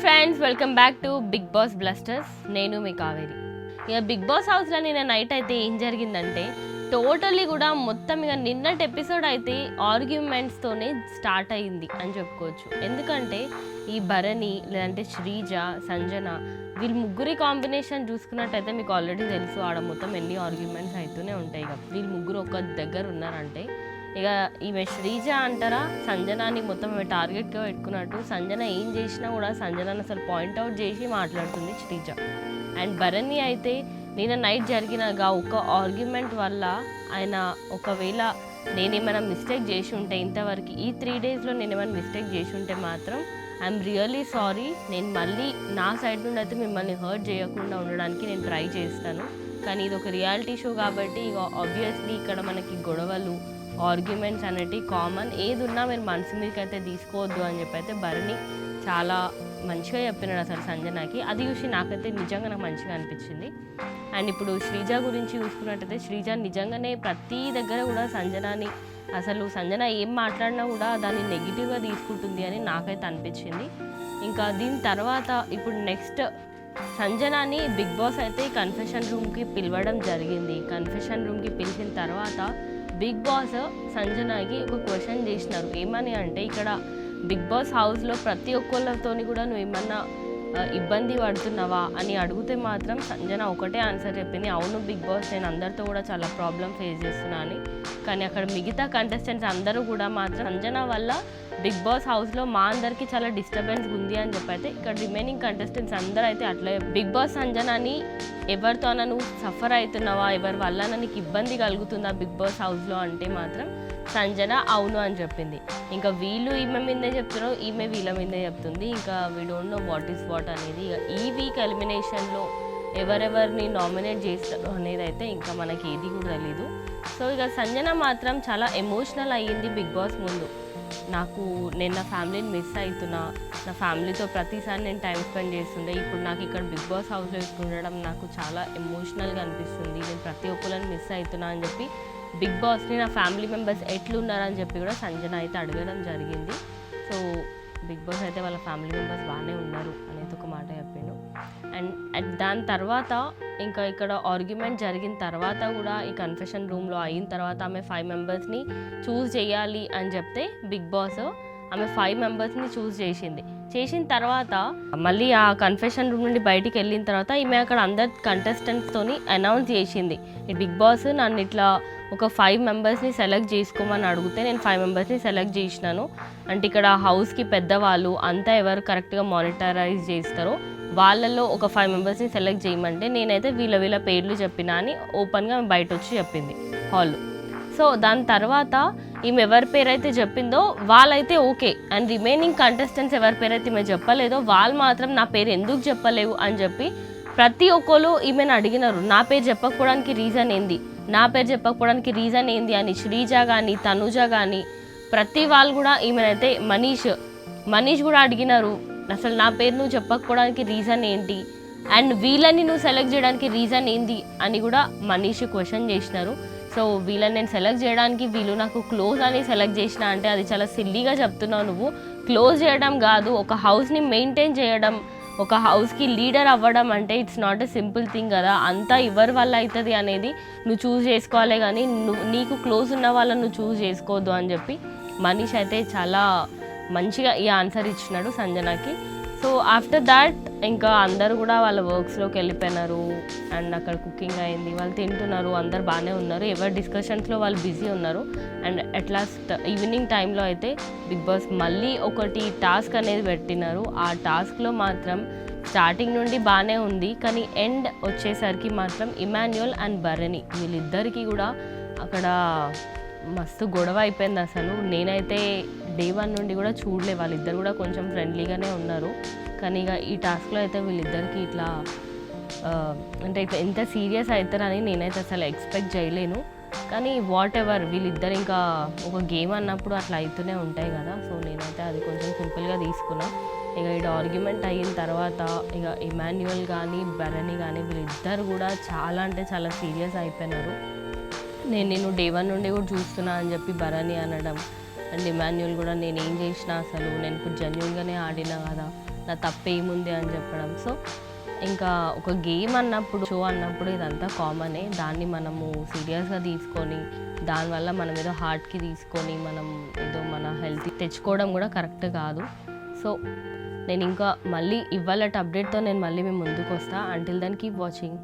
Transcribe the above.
Friends welcome back to Bigg Boss blasters నేను మీ కావేరి. ఇక బిగ్ బాస్ హౌస్లో నిన్న నైట్ అయితే ఏం జరిగిందంటే టోటల్లీ కూడా మొత్తం ఇక నిన్నటి ఎపిసోడ్ అయితే ఆర్గ్యుమెంట్స్తోనే స్టార్ట్ అయ్యింది అని చెప్పుకోవచ్చు. ఎందుకంటే ఈ భరణి లేదంటే శ్రీజ సంజన వీళ్ళు ముగ్గురి కాంబినేషన్ చూసుకున్నట్టయితే మీకు ఆల్రెడీ తెలుసు. ఆడ మొత్తం ఎన్ని ఆర్గ్యుమెంట్స్ అవుతూనే ఉంటాయి ఇక. వీళ్ళు ముగ్గురు ఒక దగ్గర ఉన్నారంటే ఇక ఈమె శ్రీజ అంటారా? సంజనాని మొత్తం ఆమె టార్గెట్గా పెట్టుకున్నట్టు సంజన ఏం చేసినా కూడా సంజనాన్ని అసలు పాయింట్అవుట్ చేసి మాట్లాడుతుంది శ్రీజ. అండ్ భరణి అయితే నిన్న నైట్ జరిగిన ఒక ఆర్గ్యుమెంట్ వల్ల ఆయన ఒకవేళ నేనేమైనా మిస్టేక్ చేసి ఉంటే ఇంతవరకు ఈ త్రీ డేస్లో నేను ఏమైనా మిస్టేక్ చేసి ఉంటే మాత్రం ఐఎమ్ రియల్లీ సారీ. నేను మళ్ళీ నా సైడ్ నుండి అయితే మిమ్మల్ని హర్ట్ చేయకుండా ఉండడానికి నేను ట్రై చేస్తాను. కానీ ఇది ఒక రియాలిటీ షో కాబట్టి ఇక ఆబ్వియస్లీ ఇక్కడ మనకి గొడవలు ఆర్గ్యుమెంట్స్ అనేటివి కామన్. ఏది ఉన్నా మీరు మనసు మీదకి అయితే తీసుకోవద్దు అని చెప్పి అయితే భరణి చాలా మంచిగా చెప్పినాడు అసలు సంజనాకి. అది చూసి నాకైతే నిజంగా నాకు మంచిగా అనిపించింది. అండ్ ఇప్పుడు శ్రీజ గురించి చూసుకున్నట్టయితే శ్రీజ నిజంగానే ప్రతి దగ్గర కూడా సంజనాని అసలు సంజన ఏం మాట్లాడినా కూడా దాన్ని నెగిటివ్గా తీసుకుంటుంది అని నాకైతే అనిపించింది. ఇంకా దీని తర్వాత ఇప్పుడు నెక్స్ట్ సంజనాని బిగ్ బాస్ అయితే కన్ఫెషన్ రూమ్కి పిలవడం జరిగింది. కన్ఫెషన్ రూమ్కి పిలిచిన తర్వాత బిగ్ బాస్ సంజనాకి ఒక క్వశ్చన్ చేసినారు. ఏమని అంటే ఇక్కడ బిగ్ బాస్ హౌస్లో ప్రతి ఒక్కళ్ళతోని కూడా నువ్వు ఏమన్నా ఇబ్బంది పడుతున్నావా అని అడిగితే మాత్రం సంజన ఒకటే ఆన్సర్ చెప్పింది. అవును బిగ్ బాస్ నేను అందరితో కూడా చాలా ప్రాబ్లం ఫేస్ చేస్తున్నా అని. కానీ అక్కడ మిగతా కంటెస్టెంట్స్ అందరూ కూడా మాత్రం సంజన వల్ల బిగ్ బాస్ హౌస్లో మా అందరికీ చాలా డిస్టర్బెన్స్ ఉంది అని చెప్పైతే ఇక్కడ రిమైనింగ్ కంటెస్టెంట్స్ అందరూ అయితే అట్లే. బిగ్ బాస్ సంజనని ఎవరితోనో నువ్వు సఫర్ అవుతున్నావా? ఎవరి వల్ల నీకు ఇబ్బంది కలుగుతుందా బిగ్ బాస్ హౌస్లో అంటే మాత్రం సంజన అవును అని చెప్పింది. ఇంకా వీళ్ళు ఈమె మీదే చెప్తున్నారు ఈమె వీళ్ళ మీదే చెప్తుంది. ఇంకా we don't know what is what అనేది ఇక ఈ వీక్ ఎలిమినేషన్లో ఎవరెవరిని నామినేట్ చేస్తారు అనేది అయితే ఇంకా మనకి ఏది కూడా తెలీదు. సో ఇక సంజన మాత్రం చాలా ఎమోషనల్ అయ్యింది బిగ్ బాస్ ముందు. నాకు నేను నా ఫ్యామిలీని మిస్ అవుతున్నా నా ఫ్యామిలీతో ప్రతిసారి నేను టైం స్పెండ్ చేస్తుండే. ఇప్పుడు నాకు ఇక్కడ బిగ్ బాస్ హౌస్లో ఉండడం నాకు చాలా ఎమోషనల్గా అనిపిస్తుంది. నేను ప్రతి ఒక్కరిని మిస్ అవుతున్నా అని చెప్పి బిగ్ బాస్ని నా ఫ్యామిలీ మెంబర్స్ ఎట్లున్నారని చెప్పి కూడా సంజన అయితే అడగడం జరిగింది. సో బిగ్ బాస్ అయితే వాళ్ళ ఫ్యామిలీ మెంబర్స్ బాగానే ఉన్నారు అనేది ఒక మాట చెప్పాను అండ్ అండ్ దాని తర్వాత ఇంకా ఇక్కడ ఆర్గ్యుమెంట్ జరిగిన తర్వాత కూడా ఈ కన్ఫెషన్ రూమ్లో అయిన తర్వాత ఆమె ఫైవ్ మెంబర్స్ని చూస్ చేయాలి అని చెప్తే బిగ్ బాస్ ఆమె ఫైవ్ మెంబర్స్ని చూస్ చేసింది. చేసిన తర్వాత మళ్ళీ ఆ కన్ఫెషన్ రూమ్ నుండి బయటికి వెళ్ళిన తర్వాత ఈమె అక్కడ అందరి కంటెస్టెంట్స్తోని అనౌన్స్ చేసింది. బిగ్ బాస్ నన్ను ఇట్లా ఒక ఫైవ్ మెంబర్స్ని సెలెక్ట్ చేసుకోమని అడిగితే నేను ఫైవ్ మెంబర్స్ని సెలెక్ట్ చేసినాను. అంటే ఇక్కడ హౌస్కి పెద్దవాళ్ళు అంతా ఎవరు కరెక్ట్గా మానిటరైజ్ చేస్తారో వాళ్ళల్లో ఒక ఫైవ్ మెంబర్స్ని సెలెక్ట్ చేయమంటే నేనైతే వీళ్ళ వీళ్ళ పేర్లు చెప్పినా అని ఓపెన్గా బయట వచ్చి చెప్పింది హాల్. సో దాని తర్వాత ఈమె ఎవరి పేరైతే చెప్పిందో వాళ్ళైతే ఓకే. అండ్ రిమైనింగ్ కంటెస్టెంట్స్ ఎవరి పేరైతే ఈమె చెప్పలేదో వాళ్ళు మాత్రం నా పేరు ఎందుకు చెప్పలేవు అని చెప్పి ప్రతి ఒక్కరు ఈమెను అడిగినారు. నా పేరు చెప్పకపోవడానికి రీజన్ ఏంది? నా పేరు చెప్పకపోవడానికి రీజన్ ఏంది? అని శ్రీజ కానీ తనుజ కానీ ప్రతి వాళ్ళు కూడా ఈమెనైతే మనీష్ మనీష్ కూడా అడిగినారు. అసలు నా పేరు నువ్వు చెప్పకపోవడానికి రీజన్ ఏంటి? అండ్ వీళ్ళని నువ్వు సెలెక్ట్ చేయడానికి రీజన్ ఏంది? అని కూడా మనీష్ క్వశ్చన్ చేసినారు. సో వీళ్ళని నేను సెలెక్ట్ చేయడానికి వీళ్ళు నాకు క్లోజ్ అని సెలెక్ట్ చేసిన అంటే అది చాలా సిల్లీగా చెప్తున్నావు నువ్వు. క్లోజ్ చేయడం కాదు ఒక హౌస్ని మెయింటైన్ చేయడం ఒక హౌస్కి లీడర్ అవ్వడం అంటే it's not a simple thing కదా. అంతా ఎవరి వల్ల అవుతుంది అనేది నువ్వు చూస్ చేసుకోవాలి కానీ నువ్వు నీకు క్లోజ్ ఉన్న వాళ్ళని నువ్వు చూస్ చేసుకోవద్దు అని చెప్పి మనీష్ అయితే చాలా మంచిగా ఈ ఆన్సర్ ఇచ్చినాడు సంజనకి. సో ఆఫ్టర్ దాట్ ఇంకా అందరు కూడా వాళ్ళ వర్క్స్లోకి వెళ్ళిపోయినారు. అండ్ అక్కడ కుకింగ్ అయింది. వాళ్ళు తింటున్నారు. అందరు బాగానే ఉన్నారు. ఎవరి డిస్కషన్స్లో వాళ్ళు బిజీ ఉన్నారు. అండ్ అట్ లాస్ట్ ఈవినింగ్ టైంలో అయితే బిగ్ బాస్ మళ్ళీ ఒకటి టాస్క్ అనేది పెట్టినారు. ఆ టాస్క్లో మాత్రం స్టార్టింగ్ నుండి బాగానే ఉంది. కానీ ఎండ్ వచ్చేసరికి మాత్రం ఇమాన్యుయల్ అండ్ భరణి వీళ్ళిద్దరికీ కూడా అక్కడ మస్తు గొడవ అయిపోయింది అసలు. నేనైతే డే వన్ నుండి కూడా చూడలే. వాళ్ళిద్దరు కూడా కొంచెం ఫ్రెండ్లీగానే ఉన్నారు. కానీ ఇక ఈ టాస్క్లో అయితే వీళ్ళిద్దరికి ఇట్లా అంటే ఎంత సీరియస్ అవుతారని నేనైతే అసలు ఎక్స్పెక్ట్ చేయలేను. కానీ వాట్ ఎవర్ వీళ్ళిద్దరు ఇంకా ఒక గేమ్ అన్నప్పుడు అట్లా అవుతూనే ఉంటాయి కదా. సో నేనైతే అది కొంచెం సింపుల్గా తీసుకున్నా. ఇక ఇటు ఆర్గ్యుమెంట్ అయిన తర్వాత ఇక ఇమాన్యువల్ కానీ బరణి కానీ వీళ్ళిద్దరు కూడా చాలా అంటే చాలా సీరియస్ అయిపోయినారు. నేను నేను డే వన్ నుండి కూడా చూస్తున్నా అని చెప్పి భరణి అనడం అండ్ ఇమాన్యుల్ కూడా నేను ఏం చేసినా అసలు నేను ఇప్పుడు జెన్యున్గానే ఆడినా కదా నా తప్పు ఏముంది అని చెప్పడం. సో ఇంకా ఒక గేమ్ అన్నప్పుడు షో అన్నప్పుడు ఇదంతా కామనే దాన్ని మనము సీరియస్గా తీసుకొని దానివల్ల మనం ఏదో హార్ట్కి తీసుకొని మనం ఏదో మన హెల్త్ తెచ్చుకోవడం కూడా కరెక్ట్ కాదు. సో నేను ఇంకా మళ్ళీ ఇవాళ అప్డేట్తో నేను మళ్ళీ మేము ముందుకు వస్తాను అంటిల్ దెన్ కీప్ వాచింగ్